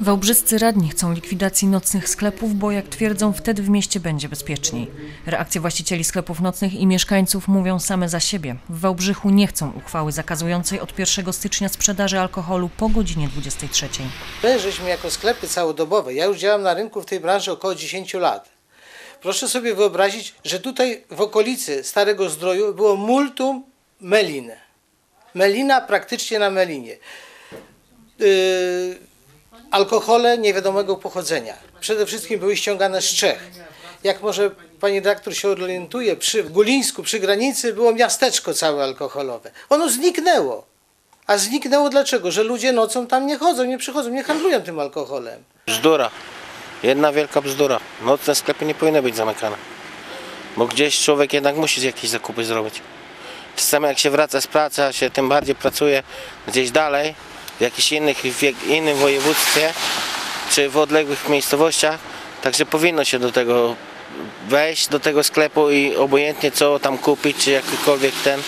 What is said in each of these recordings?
Wałbrzyscy radni chcą likwidacji nocnych sklepów, bo jak twierdzą, wtedy w mieście będzie bezpieczniej. Reakcje właścicieli sklepów nocnych i mieszkańców mówią same za siebie. W Wałbrzychu nie chcą uchwały zakazującej od 1 stycznia sprzedaży alkoholu po godzinie 23. My żeśmy jako sklepy całodobowe, ja już działam na rynku w tej branży około 10 lat. Proszę sobie wyobrazić, że tutaj w okolicy Starego Zdroju było multum melin. Melina praktycznie na melinie. Yy, alkohole niewiadomego pochodzenia. Przede wszystkim były ściągane z Czech. Jak może pani redaktor się orientuje, przy w Gulińsku, przy granicy było miasteczko całe alkoholowe. Ono zniknęło. A zniknęło dlaczego? Że ludzie nocą tam nie chodzą, nie przychodzą, nie handlują tym alkoholem. Bzdura. Jedna wielka bzdura. Nocne sklepy nie powinny być zamykane. Bo gdzieś człowiek jednak musi jakieś zakupy zrobić. Czasami jak się wraca z pracy, a się tym bardziej pracuje gdzieś dalej, w jakimś innych, w innym województwie, czy w odległych miejscowościach, także powinno się do tego wejść, do tego sklepu i obojętnie co tam kupić, czy jakikolwiek ten,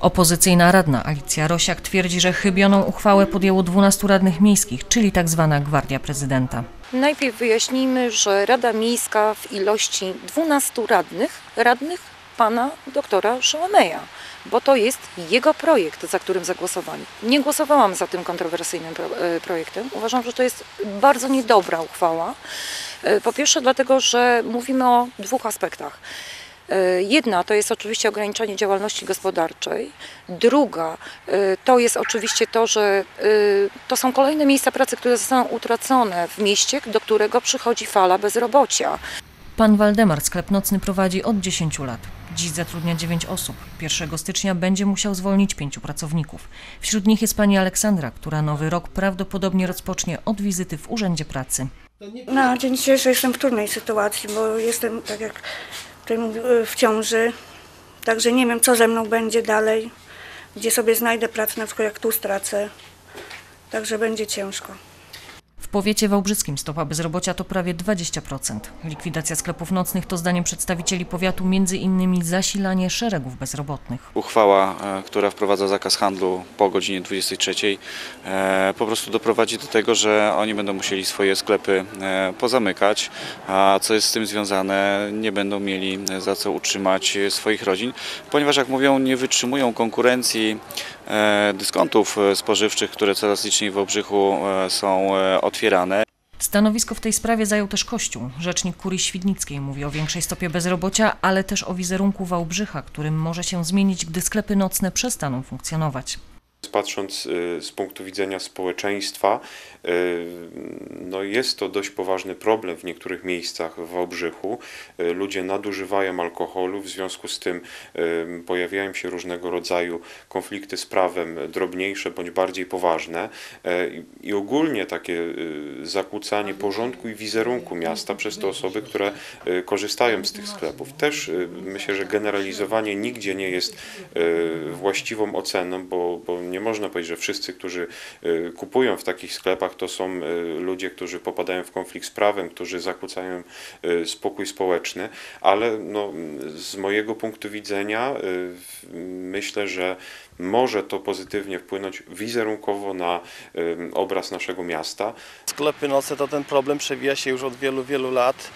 Opozycyjna radna Alicja Rosiak twierdzi, że chybioną uchwałę podjęło 12 radnych miejskich, czyli tak zwana Gwardia Prezydenta. Najpierw wyjaśnijmy, że Rada Miejska w ilości 12 radnych, radnych pana doktora Szołameja, bo to jest jego projekt, za którym zagłosowali. Nie głosowałam za tym kontrowersyjnym e, projektem. Uważam, że to jest bardzo niedobra uchwała. E, Po pierwsze dlatego, że mówimy o dwóch aspektach. E, Jedna to jest oczywiście ograniczenie działalności gospodarczej. Druga to jest oczywiście to, że to są kolejne miejsca pracy, które zostaną utracone w mieście, do którego przychodzi fala bezrobocia. Pan Waldemar sklep nocny prowadzi od 10 lat. Dziś zatrudnia 9 osób. 1 stycznia będzie musiał zwolnić pięciu pracowników. Wśród nich jest pani Aleksandra, która nowy rok prawdopodobnie rozpocznie od wizyty w Urzędzie Pracy. Na dzień dzisiejszy jestem w trudnej sytuacji, bo jestem, tak jak tutaj mówi, w ciąży. Także nie wiem, co ze mną będzie dalej, gdzie sobie znajdę pracę, na przykład jak tu stracę. Także będzie ciężko. W powiecie wałbrzyskim stopa bezrobocia to prawie 20%. Likwidacja sklepów nocnych to zdaniem przedstawicieli powiatu między innymi zasilanie szeregów bezrobotnych. Uchwała, e, która wprowadza zakaz handlu po godzinie 23, e, po prostu doprowadzi do tego, że oni będą musieli swoje sklepy e, pozamykać, a co jest z tym związane, nie będą mieli za co utrzymać swoich rodzin, ponieważ jak mówią, nie wytrzymują konkurencji dyskontów e, spożywczych, które coraz liczniej w Wałbrzychu e, są e, otwierane. Stanowisko w tej sprawie zajął też Kościół. Rzecznik Kurii Świdnickiej mówi o większej stopie bezrobocia, ale też o wizerunku Wałbrzycha, którym może się zmienić, gdy sklepy nocne przestaną funkcjonować. Patrząc y, z punktu widzenia społeczeństwa, y, no jest to dość poważny problem w niektórych miejscach w Wałbrzychu. Y, Ludzie nadużywają alkoholu, w związku z tym pojawiają się różnego rodzaju konflikty z prawem, drobniejsze bądź bardziej poważne i ogólnie takie zakłócanie porządku i wizerunku miasta przez te osoby, które korzystają z tych sklepów. Też myślę, że generalizowanie nigdzie nie jest właściwą oceną, bo, bo nie można powiedzieć, że wszyscy, którzy y, kupują w takich sklepach, to są y, ludzie, którzy popadają w konflikt z prawem, którzy zakłócają y, spokój społeczny, ale no, z mojego punktu widzenia myślę, że może to pozytywnie wpłynąć wizerunkowo na obraz naszego miasta. Sklepy nocne to ten problem przewija się już od wielu, wielu lat.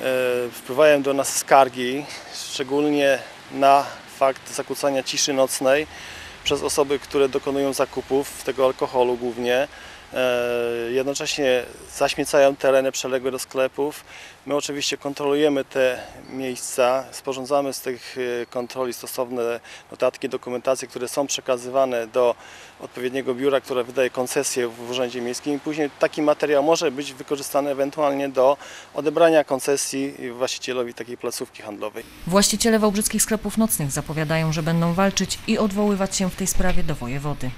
E, Wpływają do nas skargi, szczególnie na fakt zakłócania ciszy nocnej przez osoby, które dokonują zakupów tego alkoholu głównie. E, Jednocześnie zaśmiecają tereny przyległe do sklepów. My oczywiście kontrolujemy te miejsca, sporządzamy z tych e, kontroli stosowne notatki, dokumentacje, które są przekazywane do odpowiedniego biura, które wydaje koncesję w Urzędzie Miejskim później taki materiał może być wykorzystany ewentualnie do odebrania koncesji właścicielowi takiej placówki handlowej. Właściciele wałbrzyskich sklepów nocnych zapowiadają, że będą walczyć i odwoływać się w tej sprawie do wojewody.